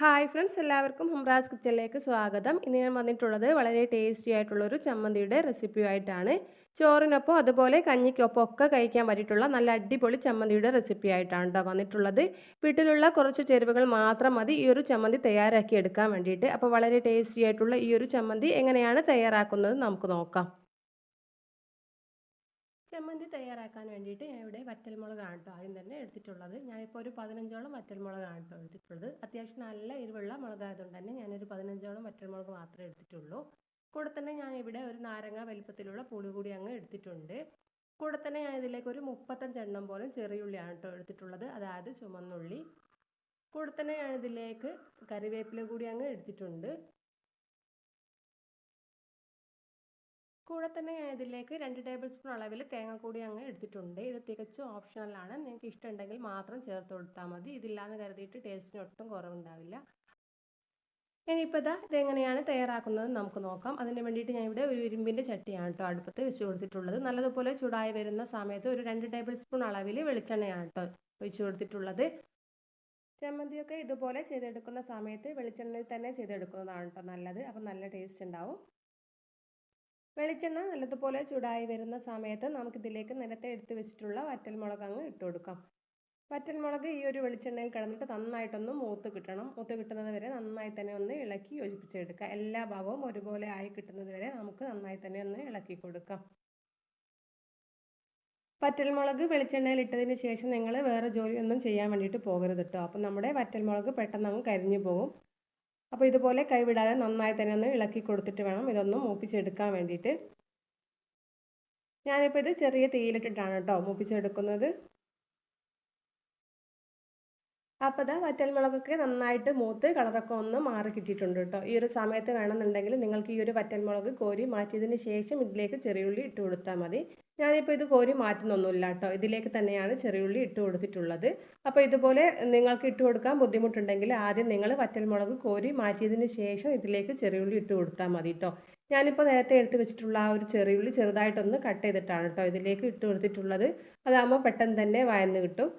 Hi friends എല്ലാവർക്കും ഹുംറാസ് കിച്ചണിലേക്ക് സ്വാഗതം. ഇന്ന് ഞാൻ വന്നിട്ടുള്ളത് വളരെ ടേസ്റ്റി ആയിട്ടുള്ളൊരു ചമ്മന്തിയുടെ റെസിപ്പിയായിട്ടാണ് ചോറിനൊപ്പം അതുപോലെ കഞ്ഞിക്കൊപ്പം ഒക്കെ കഴിക്കാൻ പറ്റിയിട്ടുള്ള നല്ല അടിപൊളി ചമ്മന്തിയുടെ റെസിപ്പി ആയിട്ടാണ് കേട്ടോ വന്നിട്ടുള്ളത്. വീട്ടിലുള്ള കുറച്ച് ചേരുവകൾ മാത്രം മതി. ഈ ഒരു ചമ്മന്തി തയ്യാറാക്കി എടുക്കാൻ വേണ്ടിയിട്ട്. അപ്പോൾ വളരെ ടേസ്റ്റി ആയിട്ടുള്ള ഈ ഒരു ചമ്മന്തി എങ്ങനെയാണ് തയ്യാറാക്കുന്നത് നമുക്ക് നോക്കാം. ചമ്മന്തി തയ്യാറാക്കാൻ വേണ്ടിയിട്ട് ഞാൻ ഇവിടെ വറ്റൽമുളകാണ് കേട്ടോ ആദ്യം തന്നെ എടുത്തിട്ടുള്ളത്. ഞാനിപ്പോൾ ഒരു പതിനഞ്ചോളം വറ്റൽമുളകാണ് കേട്ടോ എടുത്തിട്ടുള്ളത്. അത്യാവശ്യം നല്ല എരിവുള്ള മുളകായതുകൊണ്ട് തന്നെ ഞാനൊരു പതിനഞ്ചോളം വറ്റൽമുളക് മാത്രമേ എടുത്തിട്ടുള്ളൂ. കൂടെ തന്നെ ഞാൻ ഇവിടെ ഒരു നാരങ്ങ വലിപ്പത്തിലുള്ള പുളി കൂടി അങ്ങ് എടുത്തിട്ടുണ്ട്. കൂടെ തന്നെ ഞാൻ ഇതിലേക്ക് ഒരു മുപ്പത്തഞ്ചെണ്ണം പോലും ചെറിയുള്ളിയാണ് കേട്ടോ എടുത്തിട്ടുള്ളത്. അതായത് ചുമന്നുള്ളി. കൂടെ തന്നെ ഞാൻ ഇതിലേക്ക് കറിവേപ്പില കൂടി അങ്ങ് എടുത്തിട്ടുണ്ട്. കൂടെ തന്നെ ഞാൻ ഇതിലേക്ക് രണ്ട് ടേബിൾ സ്പൂൺ അളവിൽ തേങ്ങ കൂടി അങ്ങ് എടുത്തിട്ടുണ്ട്. ഇത് തികച്ചും ഓപ്ഷണലാണ് നിങ്ങൾക്ക് ഇഷ്ടമുണ്ടെങ്കിൽ മാത്രം ചേർത്ത് കൊടുത്താൽ മതി. ഇതില്ലാന്ന് കരുതിയിട്ട് ടേസ്റ്റിന് ഒട്ടും കുറവുണ്ടാവില്ല. ഇനിയിപ്പോൾ ഇതാ ഇതെങ്ങനെയാണ് തയ്യാറാക്കുന്നത് നമുക്ക് നോക്കാം. അതിന് വേണ്ടിയിട്ട് ഞാൻ ഇവിടെ ഒരു ഇരുമ്പിന്റെ ചട്ടിയാണ് കേട്ടോ അടുപ്പത്ത് വെച്ച് കൊടുത്തിട്ടുള്ളത്. നല്ലതുപോലെ ചൂടായി വരുന്ന സമയത്ത് ഒരു രണ്ട് ടേബിൾ സ്പൂൺ അളവിൽ വെളിച്ചെണ്ണയാണ് കേട്ടോ ഒഴിച്ച് കൊടുത്തിട്ടുള്ളത്. ചമ്മന്തിയൊക്കെ ഇതുപോലെ ചെയ്തെടുക്കുന്ന സമയത്ത് വെളിച്ചെണ്ണയിൽ തന്നെ ചെയ്തെടുക്കുന്നതാണ് കേട്ടോ നല്ലത്. അപ്പം നല്ല ടേസ്റ്റ് ഉണ്ടാവും. വെളിച്ചെണ്ണ നല്ലതുപോലെ ചൂടായി വരുന്ന സമയത്ത് നമുക്കിതിലേക്ക് നേരത്തെ എടുത്തു വെച്ചിട്ടുള്ള വറ്റൽമുളക് അങ്ങ് ഇട്ട് കൊടുക്കാം. വറ്റൽമുളക് ഈ ഒരു വെളിച്ചെണ്ണയിൽ കിടന്നിട്ട് നന്നായിട്ടൊന്ന് മൂത്ത് കിട്ടണം. മൂത്ത് കിട്ടുന്നത് വരെ നന്നായി തന്നെ ഒന്ന് ഇളക്കി യോജിപ്പിച്ചെടുക്കുക. എല്ലാ ഭാഗവും ഒരുപോലെ ആയി കിട്ടുന്നത് വരെ നമുക്ക് നന്നായി തന്നെ ഒന്ന് ഇളക്കി കൊടുക്കാം. വറ്റൽമുളക് വെളിച്ചെണ്ണയിൽ ഇട്ടതിന് ശേഷം നിങ്ങൾ വേറെ ജോലിയൊന്നും ചെയ്യാൻ വേണ്ടിയിട്ട് പോകരുത് കേട്ടോ അപ്പം നമ്മുടെ വറ്റൽമുളക് പെട്ടെന്ന് അങ്ങ് കരിഞ്ഞു പോകും. അപ്പോൾ ഇതുപോലെ കൈവിടാതെ നന്നായി തന്നെ ഒന്ന് ഇളക്കി കൊടുത്തിട്ട് വേണം ഇതൊന്ന് മൂപ്പിച്ചെടുക്കാൻ വേണ്ടിയിട്ട്. ഞാനിപ്പോൾ ഇത് ചെറിയ തീയിലിട്ടിട്ടാണ് കേട്ടോ മൂപ്പിച്ചെടുക്കുന്നത്. അപ്പോൾ ഇതാ വറ്റൽമുളകൊക്കെ നന്നായിട്ട് മൂത്ത് കളറൊക്കെ ഒന്ന് മാറി കിട്ടിയിട്ടുണ്ട് കേട്ടോ ഈ ഒരു സമയത്ത് വേണമെന്നുണ്ടെങ്കിൽ നിങ്ങൾക്ക് ഈ ഒരു വറ്റൽമുളക് കോരി മാറ്റിയതിന് ശേഷം ഇതിലേക്ക് ചെറിയുള്ളി ഇട്ട് കൊടുത്താൽ മതി. ഞാനിപ്പോൾ ഇത് കോരി മാറ്റുന്നൊന്നുമില്ല കേട്ടോ ഇതിലേക്ക് തന്നെയാണ് ചെറിയുള്ളി ഇട്ട് കൊടുത്തിട്ടുള്ളത്. അപ്പോൾ ഇതുപോലെ നിങ്ങൾക്ക് ഇട്ട് കൊടുക്കാൻ ബുദ്ധിമുട്ടുണ്ടെങ്കിൽ ആദ്യം നിങ്ങൾ വറ്റൽമുളക് കോരി മാറ്റിയതിന് ശേഷം ഇതിലേക്ക് ചെറിയുള്ളി ഇട്ട് കൊടുത്താൽ മതി കേട്ടോ ഞാനിപ്പോൾ നേരത്തെ എടുത്ത് വെച്ചിട്ടുള്ള ആ ഒരു ചെറിയുള്ളി ചെറുതായിട്ടൊന്ന് കട്ട് ചെയ്തിട്ടാണ് കേട്ടോ ഇതിലേക്ക് ഇട്ട് കൊടുത്തിട്ടുള്ളത്. അതാകുമ്പോൾ പെട്ടെന്ന് തന്നെ വയന്ന് കിട്ടും.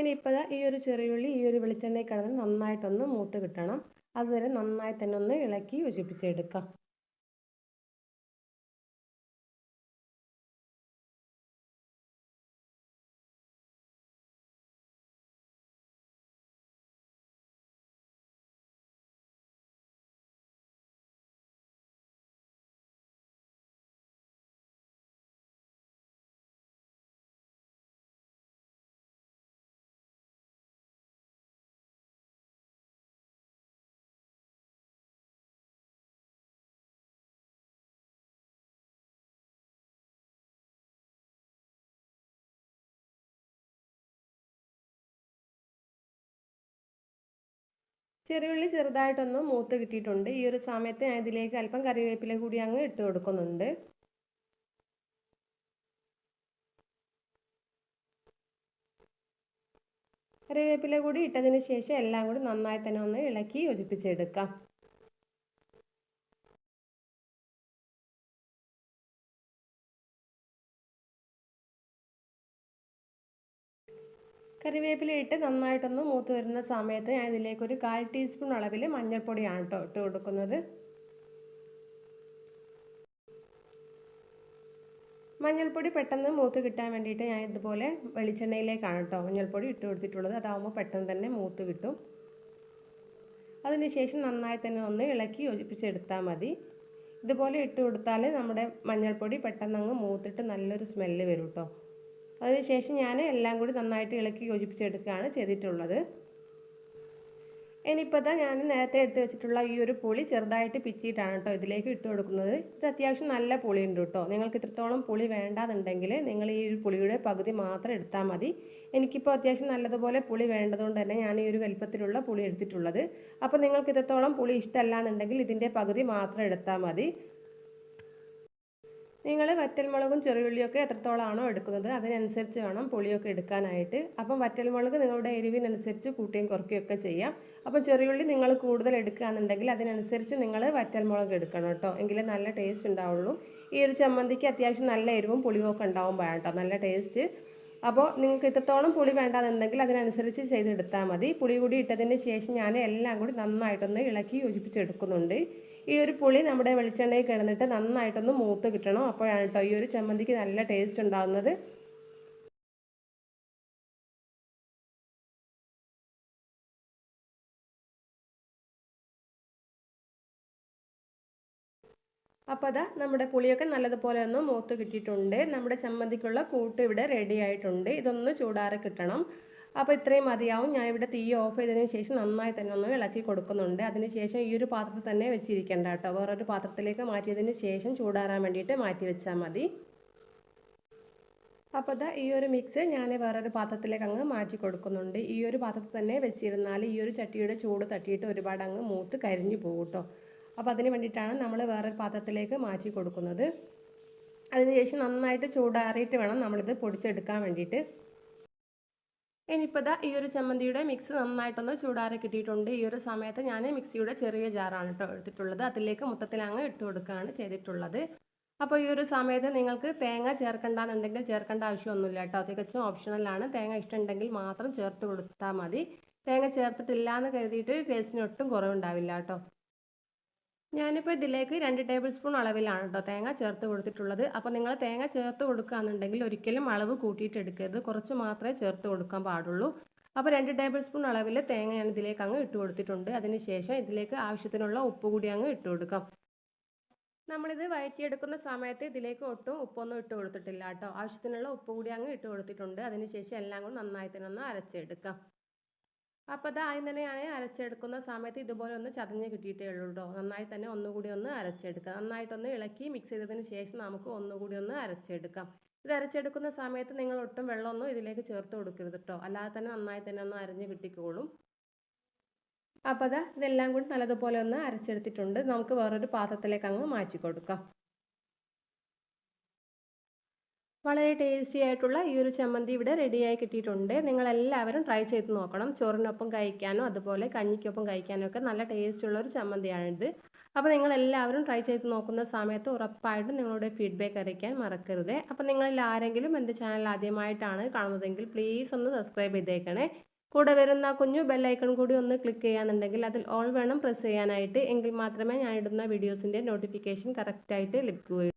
ഇനിയിപ്പോൾ ഈ ഒരു ചെറിയുള്ളി ഈ ഒരു വെളിച്ചെണ്ണയിൽ കിടന്ന് നന്നായിട്ടൊന്ന് മൂത്ത് കിട്ടണം. അതുവരെ നന്നായി തന്നെ ഒന്ന് ഇളക്കി യോജിപ്പിച്ചെടുക്കാം. ചെറിയുള്ളി ചെറുതായിട്ടൊന്ന് മൂത്ത് കിട്ടിയിട്ടുണ്ട്. ഈ ഒരു സമയത്ത് ഞാൻ ഇതിലേക്ക് അല്പം കറിവേപ്പില കൂടി അങ്ങ് ഇട്ട് കൊടുക്കുന്നുണ്ട്. കറിവേപ്പില കൂടി ഇട്ടതിന് ശേഷം എല്ലാം കൂടി നന്നായി തന്നെ ഒന്ന് ഇളക്കി യോജിപ്പിച്ചെടുക്കാം. കറിവേപ്പില ഇട്ട് നന്നായിട്ടൊന്ന് മൂത്ത് വരുന്ന സമയത്ത് ഞാൻ ഇതിലേക്ക് ഒരു കാൽ ടീസ്പൂൺ അളവിൽ മഞ്ഞൾപ്പൊടിയാണ് കേട്ടോ ഇട്ട് കൊടുക്കുന്നത്. മഞ്ഞൾപ്പൊടി പെട്ടെന്ന് മൂത്ത് കിട്ടാൻ വേണ്ടിയിട്ട് ഞാൻ ഇതുപോലെ വെളിച്ചെണ്ണയിലേക്കാണ് കേട്ടോ മഞ്ഞൾപ്പൊടി ഇട്ട് കൊടുത്തിട്ടുള്ളത്. അതാവുമ്പോൾ പെട്ടെന്ന് തന്നെ മൂത്ത് കിട്ടും. അതിനുശേഷം നന്നായി തന്നെ ഒന്ന് ഇളക്കി യോജിപ്പിച്ചെടുത്താൽ മതി. ഇതുപോലെ ഇട്ട് കൊടുത്താൽ നമ്മുടെ മഞ്ഞൾപ്പൊടി പെട്ടെന്ന് അങ്ങ് മൂത്തിട്ട് നല്ലൊരു സ്മെല്ല് വരും കേട്ടോ. അതിനുശേഷം ഞാൻ എല്ലാം കൂടി നന്നായിട്ട് ഇളക്കി യോജിപ്പിച്ചെടുക്കുകയാണ് ചെയ്തിട്ടുള്ളത്. ഇനിയിപ്പോൾ തന്നെ ഞാൻ നേരത്തെ എടുത്ത് വെച്ചിട്ടുള്ള ഈ ഒരു പുളി ചെറുതായിട്ട് പിച്ചിയിട്ടാണ് കേട്ടോ ഇതിലേക്ക് ഇട്ട് കൊടുക്കുന്നത്. ഇത് അത്യാവശ്യം നല്ല പുളി ഉണ്ട് കേട്ടോ. നിങ്ങൾക്ക് ഇത്രത്തോളം പുളി വേണ്ടാന്നുണ്ടെങ്കിൽ നിങ്ങൾ ഈ ഒരു പുളിയുടെ പകുതി മാത്രം എടുത്താൽ മതി. എനിക്കിപ്പോൾ അത്യാവശ്യം നല്ലതുപോലെ പുളി വേണ്ടതുകൊണ്ട് തന്നെ ഞാൻ ഈ ഒരു വലുപ്പത്തിലുള്ള പുളി എടുത്തിട്ടുള്ളത്. അപ്പോൾ നിങ്ങൾക്ക് ഇത്രത്തോളം പുളി ഇഷ്ടമല്ല എന്നുണ്ടെങ്കിൽ ഇതിന്റെ പകുതി മാത്രം എടുത്താൽ മതി. നിങ്ങൾ വറ്റൽമുളകും ചെറിയുള്ളിയൊക്കെ എത്രത്തോളമാണോ എടുക്കുന്നത് അതിനനുസരിച്ച് വേണം പുളിയൊക്കെ എടുക്കാനായിട്ട്. അപ്പം വറ്റൽമുളക് നിങ്ങളുടെ എരിവിനനുസരിച്ച് കൂട്ടിയും കുറയ്ക്കുകയൊക്കെ ചെയ്യാം. അപ്പം ചെറിയുള്ളി നിങ്ങൾ കൂടുതൽ എടുക്കുകയാണെന്നുണ്ടെങ്കിൽ അതിനനുസരിച്ച് നിങ്ങൾ വറ്റൽമുളക് എടുക്കണം കേട്ടോ. എങ്കിലേ നല്ല ടേസ്റ്റ് ഉണ്ടാവുള്ളൂ. ഈ ഒരു ചമ്മന്തിക്ക് അത്യാവശ്യം നല്ല എരിവും പുളിയൊക്കെ ഉണ്ടാവുമ്പോഴാണ് കേട്ടോ. നല്ല ടേസ്റ്റ് അപ്പോൾ നിങ്ങൾക്ക് ഇത്രത്തോളം പുളി വേണ്ടാന്നുണ്ടെങ്കിൽ അതിനനുസരിച്ച് ചെയ്തെടുത്താൽ മതി. പുളി കൂടി ഇട്ടതിന് ശേഷം ഞാൻ എല്ലാം കൂടി നന്നായിട്ടൊന്ന് ഇളക്കി യോജിപ്പിച്ചെടുക്കുന്നുണ്ട്. ഈ ഒരു പുളി നമ്മുടെ വെളിച്ചെണ്ണയിൽ കിടന്നിട്ട് നന്നായിട്ടൊന്ന് മൂത്ത് കിട്ടണം. അപ്പോഴാണ് കേട്ടോ ഈ ഒരു ചമ്മന്തിക്ക് നല്ല ടേസ്റ്റ് ഉണ്ടാകുന്നത് അപ്പോൾ അതാ നമ്മുടെ പുളിയൊക്കെ നല്ലതുപോലെ ഒന്ന് മൂത്ത് കിട്ടിയിട്ടുണ്ട്. നമ്മുടെ ചമ്മന്തിക്കുള്ള കൂട്ട് ഇവിടെ റെഡി ആയിട്ടുണ്ട്. ഇതൊന്ന് ചൂടാറി കിട്ടണം. അപ്പോൾ ഇത്രയും മതിയാവും. ഞാൻ ഇവിടെ തീ ഓഫ് ചെയ്തതിന് ശേഷം നന്നായി തന്നെ ഒന്ന് ഇളക്കി കൊടുക്കുന്നുണ്ട്. അതിന് ശേഷം ഈ ഒരു പാത്രത്തിൽ തന്നെ വെച്ചിരിക്കേണ്ട കേട്ടോ. വേറൊരു പാത്രത്തിലേക്ക് മാറ്റിയതിന് ശേഷം ചൂടാറാൻ വേണ്ടിയിട്ട് മാറ്റി വെച്ചാൽ മതി. അപ്പോൾ ഇതാ ഈ ഒരു മിക്സ് ഞാൻ വേറൊരു പാത്രത്തിലേക്ക് അങ്ങ് മാറ്റി കൊടുക്കുന്നുണ്ട്. ഈ ഒരു പാത്രത്തിൽ തന്നെ വെച്ചിരുന്നാൽ ഈ ഒരു ചട്ടിയുടെ ചൂട് തട്ടിയിട്ട് ഒരുപാട് അങ്ങ് മൂത്ത് കരിഞ്ഞു പോകും കേട്ടോ. അപ്പോൾ അതിന് വേണ്ടിയിട്ടാണ് നമ്മൾ വേറൊരു പാത്രത്തിലേക്ക് മാറ്റി കൊടുക്കുന്നത്. അതിനുശേഷം നന്നായിട്ട് ചൂടാറിയിട്ട് വേണം നമ്മളിത് പൊടിച്ചെടുക്കാൻ വേണ്ടിയിട്ട്. ഇനിയിപ്പോൾ ഇതാ ഈ ഒരു ചമ്മന്തിയുടെ മിക്സ് നന്നായിട്ടൊന്ന് ചൂടാറി കിട്ടിയിട്ടുണ്ട്. ഈ ഒരു സമയത്ത് ഞാൻ മിക്സിയുടെ ചെറിയ ജാറാണ് കേട്ടോ എടുത്തിട്ടുള്ളത്. അതിലേക്ക് മൊത്തത്തിൽ അങ്ങ് ഇട്ട് കൊടുക്കുകയാണ് ചെയ്തിട്ടുള്ളത്. അപ്പോൾ ഈ ഒരു സമയത്ത് നിങ്ങൾക്ക് തേങ്ങ ചേർക്കണ്ടെന്നുണ്ടെങ്കിൽ ചേർക്കേണ്ട ആവശ്യമൊന്നുമില്ല കേട്ടോ തികച്ചും ഓപ്ഷണലാണ് തേങ്ങ ഇഷ്ടമുണ്ടെങ്കിൽ മാത്രം ചേർത്ത് കൊടുത്താൽ മതി. തേങ്ങ ചേർത്തിട്ടില്ല എന്ന് കരുതിയിട്ട് ടേസ്റ്റിന് ഒട്ടും കുറവുണ്ടാവില്ല കേട്ടോ ഞാനിപ്പോൾ ഇതിലേക്ക് രണ്ട് ടേബിൾ സ്പൂൺ അളവിലാണ് കേട്ടോ തേങ്ങ ചേർത്ത് കൊടുത്തിട്ടുള്ളത്. അപ്പോൾ നിങ്ങൾ തേങ്ങ ചേർത്ത് കൊടുക്കുകയാണെന്നുണ്ടെങ്കിൽ ഒരിക്കലും അളവ് കൂട്ടിയിട്ട് എടുക്കരുത്. കുറച്ച് മാത്രമേ ചേർത്ത് കൊടുക്കാൻ പാടുള്ളൂ. അപ്പോൾ രണ്ട് ടേബിൾ സ്പൂൺ അളവിൽ തേങ്ങ ഞാൻ ഇതിലേക്ക് അങ്ങ് ഇട്ട് കൊടുത്തിട്ടുണ്ട്. അതിനുശേഷം ഇതിലേക്ക് ആവശ്യത്തിനുള്ള ഉപ്പ് കൂടി അങ്ങ് ഇട്ട് കൊടുക്കാം. നമ്മളിത് വയറ്റിയെടുക്കുന്ന സമയത്ത് ഇതിലേക്ക് ഒട്ടും ഉപ്പൊന്നും ഇട്ട് കൊടുത്തിട്ടില്ല കേട്ടോ ആവശ്യത്തിനുള്ള ഉപ്പ് കൂടി അങ്ങ് ഇട്ട് കൊടുത്തിട്ടുണ്ട്. അതിനുശേഷം എല്ലാം കൂടി നന്നായി തന്നെ ഒന്ന് അരച്ചെടുക്കാം. അപ്പോൾ അത് ആദ്യം തന്നെ ഞാൻ അരച്ചെടുക്കുന്ന സമയത്ത് ഇതുപോലെ ഒന്ന് ചതഞ്ഞ് കിട്ടിയിട്ടേ ഉള്ളൂ കേട്ടോ നന്നായി തന്നെ ഒന്നുകൂടി ഒന്ന് അരച്ചെടുക്കുക നന്നായിട്ടൊന്ന് ഇളക്കി മിക്സ് ചെയ്തതിന് ശേഷം നമുക്ക് ഒന്നുകൂടി ഒന്ന് അരച്ചെടുക്കാം. ഇത് അരച്ചെടുക്കുന്ന സമയത്ത് നിങ്ങൾ ഒട്ടും വെള്ളമൊന്നും ഇതിലേക്ക് ചേർത്ത് കൊടുക്കരുത് കേട്ടോ അല്ലാതെ തന്നെ നന്നായി തന്നെ ഒന്ന് അരഞ്ഞ് കിട്ടിക്കോളും. അപ്പോൾ അതാ ഇതെല്ലാം കൂടി നല്ലതുപോലെ ഒന്ന് അരച്ചെടുത്തിട്ടുണ്ട്. നമുക്ക് വേറൊരു പാത്രത്തിലേക്ക് അങ്ങ് മാറ്റി കൊടുക്കാം. വളരെ ടേസ്റ്റി ആയിട്ടുള്ള ഈ ഒരു ചമ്മന്തി ഇവിടെ റെഡിയായി കിട്ടിയിട്ടുണ്ട്. നിങ്ങളെല്ലാവരും ട്രൈ ചെയ്ത് നോക്കണം. ചോറിനൊപ്പം കഴിക്കാനോ അതുപോലെ കഞ്ഞിക്കൊപ്പം കഴിക്കാനോ ഒക്കെ നല്ല ടേസ്റ്റുള്ള ഒരു ചമ്മന്തിയാണിത്. അപ്പോൾ നിങ്ങളെല്ലാവരും ട്രൈ ചെയ്ത് നോക്കുന്ന സമയത്ത് ഉറപ്പായിട്ടും നിങ്ങളുടെ ഫീഡ്ബാക്ക് അറിയിക്കാൻ മറക്കരുത്. അപ്പോൾ നിങ്ങളിൽ ആരെങ്കിലും എന്റെ ചാനൽ ആദ്യമായിട്ടാണ് കാണുന്നതെങ്കിൽ പ്ലീസ് ഒന്ന് സബ്സ്ക്രൈബ് ചെയ്തേക്കണേ. കൂടെ വരുന്ന കുഞ്ഞു ബെല്ലൈക്കൺ കൂടി ഒന്ന് ക്ലിക്ക് ചെയ്യാന്നുണ്ടെങ്കിൽ അതിൽ ഓൾ വേണം പ്രസ് ചെയ്യാനായിട്ട്. എങ്കിൽ മാത്രമേ ഞാൻ ഇടുന്ന വീഡിയോസിന്റെ നോട്ടിഫിക്കേഷൻ കറക്റ്റായിട്ട് ലഭിക്കുകയുള്ളൂ.